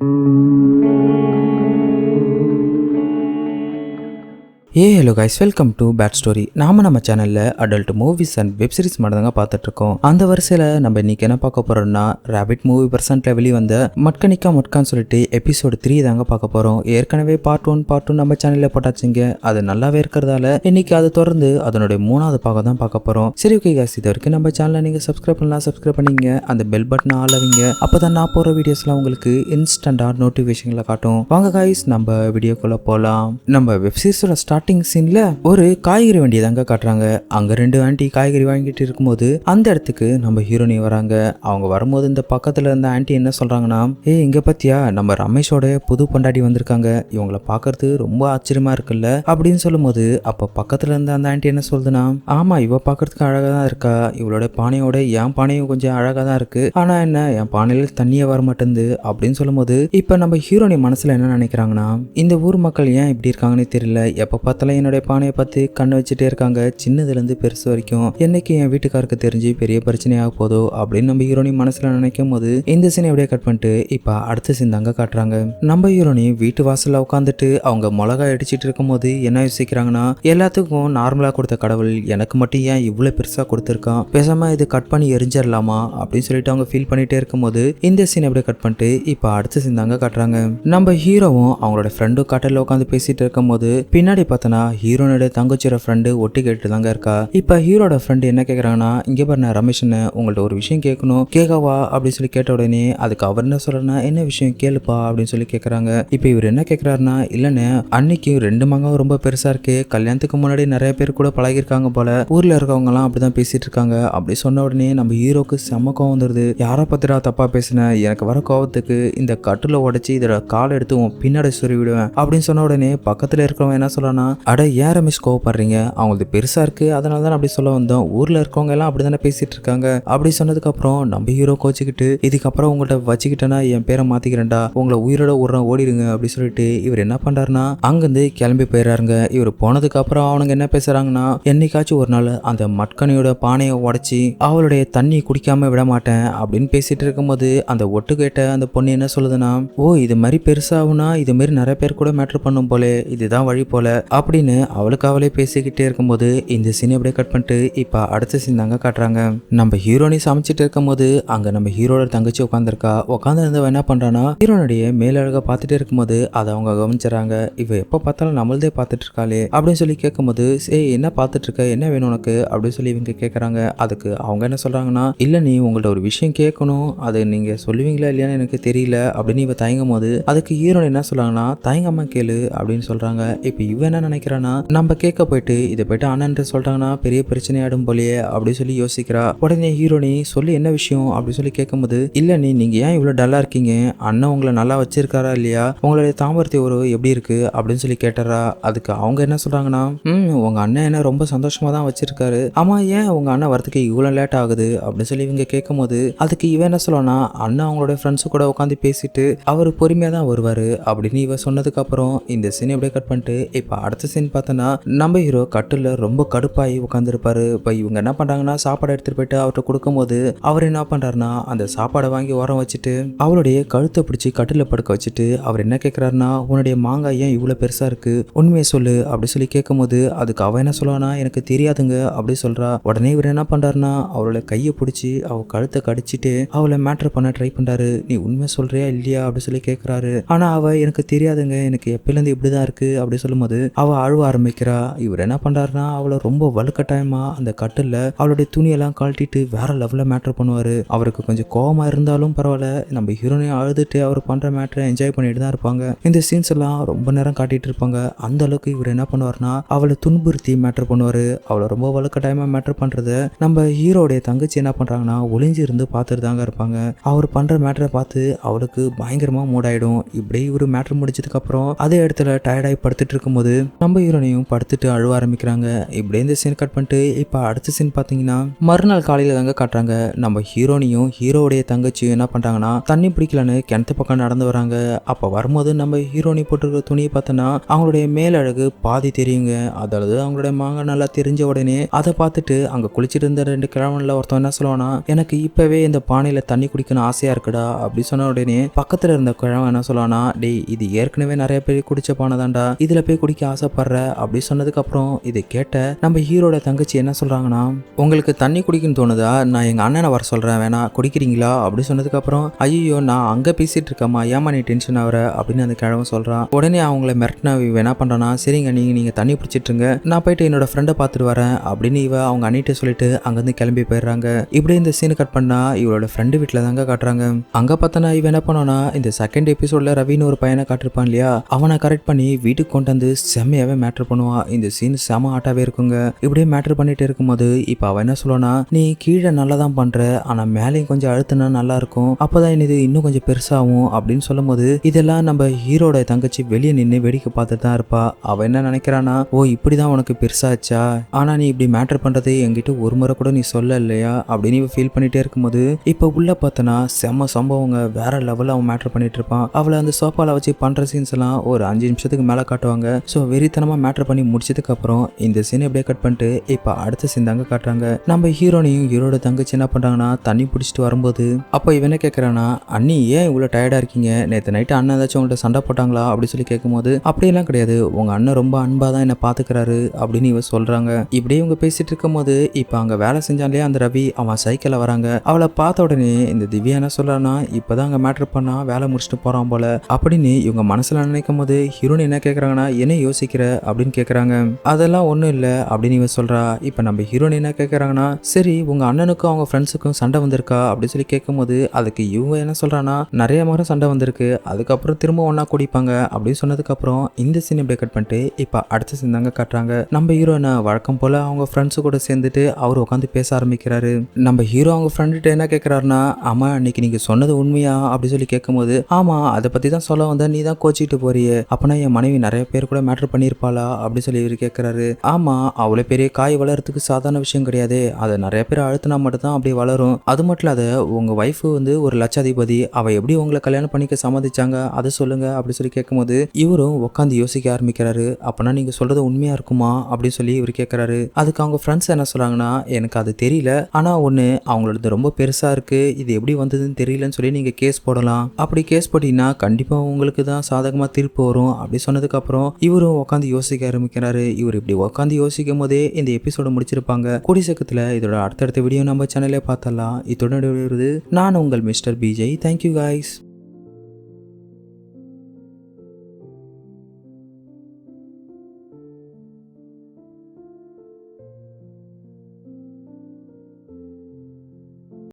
Mm-hmm. A hello guys welcome to bad story நாம நம்ம சேனல்ல adult movies and web series மட்டும் தாங்க பார்த்துட்டு இருக்கோம் அந்த வரிசையில நம்ம இன்னைக்கு என்ன பார்க்க போறோம்னா ரேபிட் மூவி பர்சன்ட்ல வெளியே வந்த மட்கனிக்கா மட்கான்னு சொல்லிட்டு எபிசோடு த்ரீ தாங்க பார்க்க போறோம். ஏற்கனவே பார்ட் ஒன் பார்ட் டூ நம்ம சேனல்ல போட்டாச்சுங்க. அது நல்லாவே இருக்கிறதால இன்னைக்கு அதை தொடர்ந்து அதனுடைய மூணாவது பாகம் தான் பார்க்க போறோம். சரி ஓகே கைஸ் இது வரைக்கும் நம்ம சேனலை நீங்க சப்ஸ்கிரைப் பண்ணலாம் சப்ஸ்கிரைப் பண்ணீங்க. அந்த பெல் பட்டனை ஆளவிங்க அப்பதான் நான் போற வீடியோஸ்லாம் உங்களுக்கு இன்ஸ்டண்டா நோட்டிஃபிகேஷன்ல காட்டும். வாங்க கைஸ் நம்ம வீடியோக்குள்ள போலாம். நம்ம வெப்சீரிஸோட ஸ்டார்டிங் சீன்ல ஒரு காய்கறி வண்டியை தாங்க காட்டுறாங்க. அங்க ரெண்டு ஆண்டி காய்கறி வாங்கிட்டு இருக்கும்போது அந்த இடத்துக்கு நம்ம ஹீரோனி வராங்க. அவங்க வரும்போது இந்த பக்கத்துல இருந்த ஆண்டி என்ன சொல்றாங்கன்னா ஏய் இங்க பத்தியா? நம்ம ரமேஷோட புது பொண்டாடி வந்திருக்காங்க. இவங்கள பாக்குறது ரொம்ப ஆச்சரியமா இருக்குல்ல? அப்படின்னு சொல்லும்போது அப்ப பக்கத்துல இருந்த அந்த ஆண்டி என்ன சொல்லுதுன்னா ஆமா இவ பாக்குறதுக்கு அழகா தான் இருக்கா. இவளோட பானையோட என் பானையும் கொஞ்சம் அழகா தான் இருக்கு. ஆனா என்ன என் பானையில தண்ணியே வர மாட்டேங்குது. அப்படின்னு சொல்லும்போது இப்ப நம்ம ஹீரோனி மனசுல என்ன நினைக்கிறாங்கன்னா இந்த ஊர் மக்கள் ஏன் இப்படி இருக்காங்கன்னு தெரியல. எப்ப பார்த்தாலும் என்னுடைய பானையை பார்த்து கண்ணு வச்சுட்டே இருக்காங்க. சின்னதுலேருந்து பெருசு வரைக்கும் என்னைக்கு என் வீட்டுக்காருக்கு தெரிஞ்சு பெரிய பிரச்சனையாக போதோ அப்படின்னு நம்ம ஹீரோனி மனசில் நினைக்கும் போது இந்த சீனை அப்படியே கட் பண்ணிட்டு இப்போ அடுத்த சீன் தாங்க காட்டுறாங்க. நம்ம ஹீரோனி வீட்டு வாசலில் உட்காந்துட்டு அவங்க மிளகா அடிச்சிட்டு இருக்கும்போது என்ன யோசிக்கிறாங்கன்னா எல்லாத்துக்கும் நார்மலாக கொடுத்த கடவுள் எனக்கு மட்டும் ஏன் இவ்வளோ பெருசாக கொடுத்துருக்கான்? பேசாமல் இது கட் பண்ணி எரிஞ்சிடலாமா அப்படின்னு சொல்லிட்டு அவங்க ஃபீல் பண்ணிட்டே இருக்கும்போது இந்த சீன் அப்படியே கட் பண்ணிட்டு இப்போ அடுத்த சீன் தாங்க காட்டுறாங்க. நம்ம ஹீரோவும் அவங்களோட ஃப்ரெண்டும் கட்டலில் உட்காந்து பேசிட்டு இருக்கும்போது பின்னாடி பார்த்தனா ஹீரோனோட தங்கச்சியோட ஃப்ரெண்டு ஒட்டி கேட்டு தாங்க இருக்கா? இப்ப ஹீரோட ஃப்ரெண்டு என்ன கேக்குறாங்கன்னா இங்க பாருங்க ரமேஷ்னு உங்கள்ட்ட ஒரு விஷயம் கேட்கணும் கேட்கவா அப்படின்னு சொல்லி கேட்ட உடனே அதுக்கு அவர் என்ன சொல்றனா என்ன விஷயம் கேளுப்பா? அப்படின்னு சொல்லி கேக்குறாங்க. இப்ப இவர் என்ன கேக்குறாருன்னா இல்லன்னு அன்னைக்கு ரெண்டு மங்காவும் ரொம்ப பெருசா இருக்கு. கல்யாணத்துக்கு முன்னாடி நிறைய பேர் கூட பழகிருக்காங்க போல. ஊர்ல இருக்கவங்க எல்லாம் அப்படிதான் பேசிட்டு இருக்காங்க. அப்படி சொன்ன உடனே நம்ம ஹீரோக்கு செம்ம கோவம் வந்துருது. யாரை பத்திரா தப்பா பேசின? எனக்கு வர கோவத்துக்கு இந்த கட்டுல உடைச்சு இதோட காலை எடுத்து உன் பின்னாடி சொல்லி விடுவேன் அப்படின்னு சொன்ன உடனே பக்கத்துல இருக்கிறவன் என்ன சொல்லனா அட ஏன் ரமேஷ் கோவப்படுறீங்க? அவங்களுக்கு பெருசா இருக்கு. அதனால தான் அப்படி சொல்ல வந்தோம். ஊர்ல இருக்கவங்க எல்லாம் அப்படிதானே பேசிட்டு இருக்காங்க. அப்படி சொன்னதுக்கு அப்புறம் நம்ம ஹீரோ கோச்சிக்கிட்டு இதுக்கப்புறம் உங்கள்ட்ட வச்சுக்கிட்டேன்னா என் பேரை மாத்திக்கிறேன்டா. உங்களை உயிரோட ஒரு ஓடிடுங்க அப்படின்னு சொல்லிட்டு இவர் என்ன பண்றாருன்னா அங்கிருந்து கிளம்பி போயிடுறாருங்க. இவர் போனதுக்கு அப்புறம் அவனுங்க என்ன பேசுறாங்கன்னா என்னைக்காச்சும் ஒரு நாள் அந்த மட்கனியோட பானையை உடச்சி அவளுடைய தண்ணி குடிக்காம விட மாட்டேன் அப்படின்னு பேசிட்டு இருக்கும்போது அந்த ஒட்டு கேட்ட அந்த பொண்ணு என்ன சொல்லுதுன்னா ஓ இது மாதிரி பெருசாகுனா இது மாதிரி நிறைய பேர் கூட மேட்ரு பண்ணும் போலே. இதுதான் வழி போல. அப்படின்னு அவளுக்கு அவளே பேசிக்கிட்டே இருக்கும்போது இந்த சீனை அப்படியே கட் பண்ணிட்டு இப்போ அடுத்த சீன் தாங்க காட்டுறாங்க. நம்ம ஹீரோனி சமைச்சிட்டு இருக்கும்போது அங்க நம்ம ஹீரோட தங்கச்சி உட்காந்துருக்கா உட்காந்து இருந்தவ என்ன பண்றானா ஹீரோனுடைய மேலழக பார்த்துட்டே இருக்கும்போது அதை அவங்க கவனிச்சுறாங்க. இவ எப்போ பார்த்தாலும் நம்மளதே பார்த்துட்டு இருக்காளே அப்படின்னு சொல்லி கேட்கும்போது சே என்ன பார்த்துட்டு இருக்க? என்ன வேணும் உனக்கு? அப்படின்னு சொல்லி இவங்க கேட்குறாங்க. அதுக்கு அவங்க என்ன சொல்றாங்கன்னா இல்லை நீ உங்கள்ட்ட ஒரு விஷயம் கேட்கணும். அது நீங்க சொல்லுவீங்களா இல்லையான்னு எனக்கு தெரியல. அப்படின்னு இவ தயங்கும் போது அதுக்கு ஹீரோன் என்ன சொல்றாங்கன்னா தயங்கம்மா கேளு. அப்படின்னு சொல்றாங்க. இப்போ இவன் என்ன நினைக்கிறானா நம்ம கேட்க போயிட்டு இதை போயிட்டு அண்ணன் சொல்லிட்டாங்கன்னா பெரிய பிரச்சனையாடும் போலயே அப்படின்னு சொல்லி யோசிக்கிறா. உடனே ஹீரோனி சொல்லி என்ன விஷயம் அப்படின்னு சொல்லி கேட்கும்போது இல்ல நீ நீங்க ஏன் இவ்வளவு டல்லா இருக்கீங்க? அண்ணன் உங்களை நல்லா வச்சிருக்காரா இல்லையா? உங்களுடைய தாம்பரத்தை உறவு எப்படி இருக்கு? அப்படின்னு சொல்லி கேட்டாரா அதுக்கு அவங்க என்ன சொல்றாங்கன்னா ம் உங்க அண்ணன் என்ன ரொம்ப சந்தோஷமா தான் வச்சிருக்காரு. ஆமா ஏன் உங்க அண்ணன் வரதுக்கு இவ்வளவு லேட் ஆகுது? அப்படின்னு சொல்லி இவங்க கேட்கும்போது அதுக்கு இவன் என்ன சொல்லனா அண்ணன் அவங்களோட ஃப்ரெண்ட்ஸு கூட உட்காந்து பேசிட்டு அவர் பொறுமையா தான் வருவாரு. அப்படின்னு இவ சொன்னதுக்கு அப்புறம் இந்த சீன் எப்படியே கட் பண்ணிட்டு இப்போ அடுத்த சீன் பார்த்தோன்னா நம்ம ஹீரோ கட்டில் ரொம்ப கடுப்பாகி உட்காந்துருப்பாரு இப்போ இவங்க என்ன பண்ணுறாங்கன்னா சாப்பாடு எடுத்துகிட்டு போயிட்டு அவர்கிட்ட கொடுக்கும்போது அவர் என்ன பண்ணுறாருனா அந்த சாப்பாடை வாங்கி உரம் வச்சுட்டு அவளுடைய கழுத்தை பிடிச்சி கட்டில் படுக்க வச்சுட்டு அவர் என்ன கேட்குறாருனா உன்னுடைய மாங்காய் ஏன் இவ்வளோ பெருசாக இருக்குது உண்மையை சொல்லு. அப்படி சொல்லி கேட்கும்போது அதுக்கு அவன் என்ன சொல்லுவானா எனக்கு தெரியாதுங்க. அப்படி சொல்கிறா உடனே இவர் என்ன பண்ணுறாருனா அவளோட கையை பிடிச்சி அவள் கழுத்தை கடிச்சிட்டு அவளை மேட்ரு பண்ண ட்ரை பண்ணுறாரு நீ உண்மை சொல்கிறியா இல்லையா? அப்படி சொல்லி கேட்குறாரு ஆனால் அவள் எனக்கு தெரியாதுங்க. எனக்கு எப்பயிலேருந்து இப்படி தான் இருக்குது அப்படி சொல்லும்போது அவள் அழுவ ஆரம்பிக்கிறா. இவர் என்ன பண்ணுறாருனா அவளை ரொம்ப வலுக்கட்டாயமாக அந்த கட்டில் அவளுடைய துணியெல்லாம் கழட்டிட்டு வேற லெவலில் மேட்ரு பண்ணுவார். அவருக்கு கொஞ்சம் கோபமாக இருந்தாலும் பரவாயில்ல. நம்ம ஹீரோனையும் அழுதுட்டு அவர் பண்ணுற மேட்ரை என்ஜாய் பண்ணிட்டு தான் இருப்பாங்க. இந்த சீன்ஸ் எல்லாம் ரொம்ப நேரம் காட்டிகிட்டு இருப்பாங்க. அந்த அளவுக்கு இவர் என்ன பண்ணுவார்னா அவளை துன்புறுத்தி மேட்ரு பண்ணுவார். அவளை ரொம்ப வலுக்கட்டாயமாக மேட்ரு பண்ணுறத நம்ம ஹீரோடைய தங்கச்சி என்ன பண்ணுறாங்கன்னா ஒளிஞ்சு இருந்து பார்த்துட்டு தாங்க இருப்பாங்க. அவர் பண்ணுற மேட்ரை பார்த்து அவளுக்கு பயங்கரமாக மூடாயிடும் இப்படியே இவர் மேட்ரு முடிச்சதுக்கப்புறம் அதே இடத்துல டயர்டாகி படுத்துட்டு இருக்கும்போது நம்ம ஹீரோனையும் படுத்துட்டு அழுவ ஆரம்பிக்கிறாங்க. இப்படியே இந்த சீன் கட் பண்ணிட்டு இப்போ அடுத்த சீன் பார்த்தீங்கன்னா மறுநாள் காலையில் தாங்க காட்டுறாங்க. நம்ம ஹீரோனையும் ஹீரோடைய தங்கச்சியும் என்ன பண்ணுறாங்கன்னா தண்ணி பிடிக்கலன்னு கிணத்து பக்கம் நடந்து வராங்க. அப்போ வரும்போது நம்ம ஹீரோனி போட்டிருக்கிற துணியை பார்த்தோன்னா அவங்களுடைய மேலழகு பாதி தெரியுங்க. அதாவது அவங்களுடைய மாங்க நல்லா தெரிஞ்ச உடனே அதை பார்த்துட்டு அங்கே குளிச்சிட்டு இருந்த ரெண்டு கிழவனில் ஒருத்தன் என்ன சொல்லுவானா எனக்கு இப்போவே இந்த பானையில் தண்ணி குடிக்கணும் ஆசையாக இருக்குடா. அப்படி சொன்ன உடனே பக்கத்தில் இருந்த கிழவன் என்ன சொல்லுவானா டேய் இது ஏற்கனவே நிறைய பேர் குடிச்ச பானை தான்டா இதில் போய் குடிக்க ஆசை ஆசைப்படுற அப்படி சொன்னதுக்கப்புறம் இதை கேட்ட நம்ம ஹீரோட தங்கச்சி என்ன சொல்கிறாங்கன்னா உங்களுக்கு தண்ணி குடிக்கணும்னு தோணுதா? நான் எங்கள் அண்ணனை வர சொல்கிறேன் வேணா குடிக்கிறீங்களா? அப்படி சொன்னதுக்கப்புறம் ஐயோ நான் அங்கே பேசிகிட்டு இருக்கம்மா. ஏமா நீ டென்ஷன் ஆகிற? அப்படின்னு அந்த கிழவன் சொல்கிறான் உடனே அவங்கள மிரட்டினா இவ என்ன பண்ணுறான்னா சரிங்க நீங்கள் நீங்கள் தண்ணி பிடிச்சிட்டுருங்க நான் போயிட்டு என்னோட ஃப்ரெண்டை பார்த்துட்டு வரேன். அப்படின்னு இவ அவங்க அண்ணிட்ட சொல்லிட்டு அங்கேருந்து கிளம்பி போயிடுறாங்க. இப்படி இந்த சீனை கட் பண்ணா இவளோட ஃப்ரெண்டு வீட்டில் தாங்க காட்டுறாங்க. அங்கே பார்த்தனா இவன் என்ன பண்ணோன்னா இந்த செகண்ட் எபிசோட்ல ரவின்னு ஒரு பையனை காட்டிருப்பான் இல்லையா? அவனை கரெக்ட் பண்ணி வீட்டுக்கு கொண்டு வந்து செம்ம செம்மையாவே மேட்ரு பண்ணுவான் இந்த சீன் செம ஆட்டாவே இருக்குங்க. இப்படியே மேட்ரு பண்ணிட்டு இருக்கும்போது இப்போ அவன் என்ன சொல்லுவானா நீ கீழே நல்லா தான் பண்ற. ஆனா மேலேயும் கொஞ்சம் அழுத்தினா நல்லா இருக்கும் அப்பதான் இது இன்னும் கொஞ்சம் பெருசாகும். அப்படின்னு சொல்லும்போது இதெல்லாம் நம்ம ஹீரோட தங்கச்சி வெளியே நின்று வேடிக்கை பார்த்துட்டு தான் இருப்பா. அவ என்ன நினைக்கிறானா ஓ இப்படிதான் உனக்கு பெருசாச்சா? ஆனா நீ இப்படி மேட்டர் பண்றது என்கிட்ட ஒரு முறை கூட நீ சொல்ல இல்லையா? அப்படின்னு இவ ஃபீல் பண்ணிட்டே இருக்கும்போது இப்போ உள்ள பார்த்தனா செம்ம சம்பவங்க. வேற லெவலில் அவன் மேட்டர் பண்ணிட்டு இருப்பான். அவளை அந்த சோஃபால வச்சு பண்ற சீன்ஸ் எல்லாம் ஒரு அஞ்சு நிமிஷத்துக்கு மேலே காட்டுவாங்க. ஸோ வெறித்தனமாக மேட்ரு பண்ணி முடிச்சதுக்கப்புறம் இந்த சீனை அப்படியே கட் பண்ணிட்டு இப்போ அடுத்த சீன் தாங்க காட்டுறாங்க. நம்ம ஹீரோனையும் ஹீரோட தங்கச்சி என்ன பண்ணுறாங்கன்னா தண்ணி பிடிச்சிட்டு வரும்போது அப்போ இவன் என்ன கேட்கறானா அண்ணி ஏன் இவ்வளோ டயர்டாக இருக்கீங்க? நேற்று நைட்டு அண்ணன் ஏதாச்சும் உங்கள்கிட்ட சண்டை போட்டாங்களா? அப்படின்னு சொல்லி கேட்கும்போது அப்படியெல்லாம் கிடையாது. உங்கள் அண்ணன் ரொம்ப அன்பாக தான் என்னை பார்த்துக்கிறாரு அப்படின்னு இவ சொல்கிறாங்க இப்படியே இவங்க பேசிட்டு இருக்கும்போது இப்போ அங்கே வேலை செஞ்சாலே அந்த ரவி அவன் சைக்கிளில் வராங்க. அவளை பார்த்த உடனே இந்த திவ்யா என்ன சொல்கிறான்னா இப்போ தான் அங்கே மேட்ரு பண்ணா வேலை முடிச்சுட்டு போகிறான் போல. அப்படின்னு இவங்க மனசில் நினைக்கும் போது ஹீரோன் என்ன கேட்குறாங்கன்னா என்ன யோசிக்கிற அப்படின்னு கேட்குறாங்க அதெல்லாம் ஒன்றும் இல்லை அப்படின்னு இவன் சொல்கிறா இப்போ நம்ம ஹீரோயின் என்ன கேட்குறாங்கன்னா சரி உங்கள் அண்ணனுக்கும் அவங்க ஃப்ரெண்ட்ஸுக்கும் சண்டை வந்திருக்கா? அப்படின்னு சொல்லி கேட்கும்போது அதுக்கு இவன் என்ன சொல்கிறான்னா நிறைய முறை சண்டை வந்திருக்கு. அதுக்கப்புறம் திரும்ப ஒன்றா குடிப்பாங்க அப்படின்னு சொன்னதுக்கப்புறம் இந்த சீன் இப்படி கட் பண்ணிட்டு இப்போ அடுத்த சீன் தாங்க காட்டுறாங்க. நம்ம ஹீரோனை வழக்கம் போல் அவங்க ஃப்ரெண்ட்ஸு கூட சேர்ந்துட்டு அவர் உட்காந்து பேச ஆரம்பிக்கிறாரு. நம்ம ஹீரோ அவங்க ஃப்ரெண்டுகிட்ட என்ன கேட்குறாருன்னா ஆமாம் அன்னைக்கு நீங்கள் சொன்னது உண்மையா? அப்படின்னு சொல்லி கேட்கும்போது ஆமாம் அதை பற்றி தான் சொல்ல வந்த நீ தான் கோச்சிக்கிட்டு போறியே. அப்போனா என் மனைவி நிறைய பேர் கூட மேட்ரு பண்ணி பண்ணியிருப்பாளா அப்படின்னு சொல்லி இவர் கேட்குறாரு ஆமாம் அவ்வளோ பெரிய காய் வளர்றதுக்கு சாதாரண விஷயம் கிடையாது. அதை நிறைய பேர் அழுத்தினா மட்டும்தான் அப்படி வளரும். அது மட்டும் இல்லாத உங்கள் ஒய்ஃபு வந்து ஒரு லட்சாதிபதி. அவள் எப்படி உங்களை கல்யாணம் பண்ணிக்க சம்மதிச்சாங்க? அதை சொல்லுங்க அப்படி சொல்லி கேட்கும்போது இவரும் உட்காந்து யோசிக்க ஆரம்பிக்கிறாரு. அப்பனா நீங்கள் சொல்கிறது உண்மையாக இருக்குமா? அப்படின்னு சொல்லி இவர் கேட்குறாரு அதுக்கு அவங்க ஃப்ரெண்ட்ஸ் என்ன சொல்கிறாங்கன்னா எனக்கு அது தெரியல. ஆனால் ஒன்று அவங்களோடது ரொம்ப பெருசாக இருக்குது இது எப்படி வந்ததுன்னு தெரியலன்னு சொல்லி நீங்கள் கேஸ் போடலாம். அப்படி கேஸ் போட்டீங்கன்னா கண்டிப்பாக உங்களுக்கு தான் சாதகமாக தீர்ப்பு வரும். அப்படி சொன்னதுக்கப்புறம் இவரும் உட்காந்து யோசிக்க ஆரம்பிக்கிறாரு. இவர் இப்படி உட்காந்து யோசிக்கும் போதே இந்த எபிசோட முடிச்சிருப்பாங்க. குடிசக்கத்துல இதோட அடுத்தடுத்த வீடியோ நம்ம சேனல்லே பார்த்தலாம் இதோட நான் உங்கள் மிஸ்டர் பிஜே தேங்க்யூ காய்ஸ்